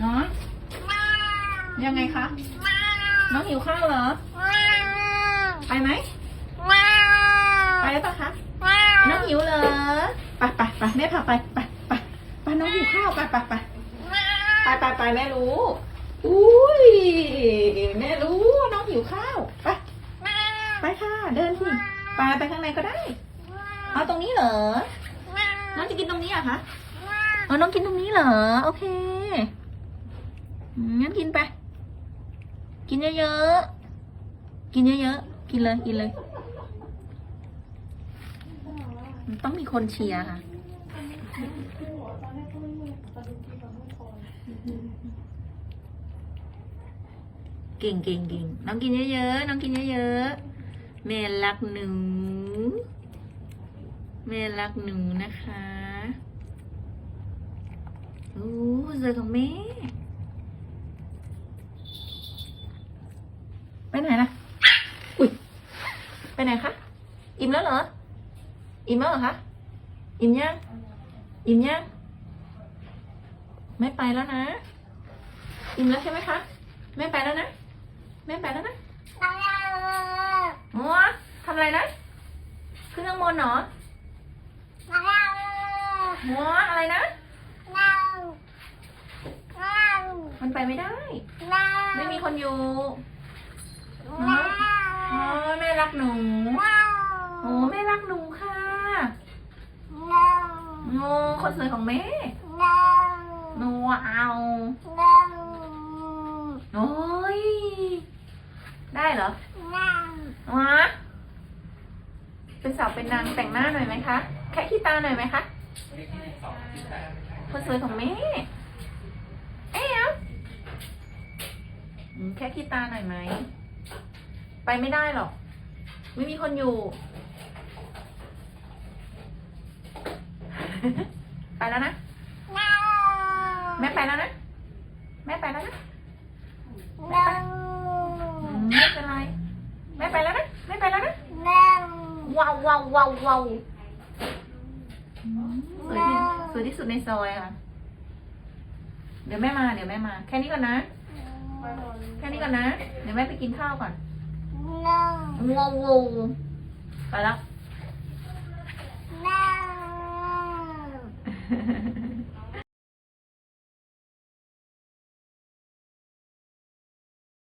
เนาะยังไงคะน้องหิวข้าวเหรอ ไปไหมไปแล้วปะคะน้องหิวเหรอไปไปไปแม่พาไปไปไปไปน้องหิวข้าวไปไปไปไปไปไปแม่รู้อุ้ยแม่รู้น้องหิวข้าวไปไปค่ะ เดินสิไปไปข้างในก็ได้ เอาตรงนี้เหรอ น้องจะกินตรงนี้เหรอะคะอ๋อน้องกินตรงนี้เหรอ โอเคอืม งั้นกินไป กินเยอะๆ กินเยอะๆ กินเลย กินเลย ต้องมีคนเชียร์ค่ะ เก่งเก่งเก่งน้องกินเยอะๆ น้องกินเยอะๆ แม่รักหนู แม่รักหนูนะคะ โอ้เจอของแม่ ไปไหนล่ะ อุ้ย ไปไหนคะ อิ่มแล้วเหรอ อิ่มแล้วเหรอคะ อิ่มยัง อิ่มยัง ไม่ไปแล้วนะ อิ่มแล้วใช่ไหมคะ ไม่ไปแล้วนะ ไม่ไปแล้วนะมัวทำอะไรนะ ขึ้นข้างบนเหรอมัวอะไรนะมันไปไม่ได้ ไม่มีคนอยู่อ๋อแม่ รักหนูโอ้แม่รักหนูค่ะโอ้คนสวยของแม่หนูเอาโอ้ยได้เหรอวะเป็นสาวเป็นนางแต่งหน้าหน่อยไหมคะแค่ขี้ตาหน่อยไหมคะคนสวยของแม่เอ๊ะแค่ขี้ตาหน่อยไหม ไปไม่ได้หรอก ไม่มีคนอยู่ ไปแล้วนะ แม่ไปแล้วนะ แม่ไปแล้วนะอืมไม่เป็นไร แม่ไปแล้วนะ แม่ไปแล้วนะว้าวว้าวว้าวว้าวสวยที่สวยที่สุดในซอยค่ะ เดี๋ยวแม่มา เดี๋ยวแม่มา แค่นี้ก่อนนะ แค่นี้ก่อนนะ เดี๋ยวแม่ไปกินข้าวก่อน no no no no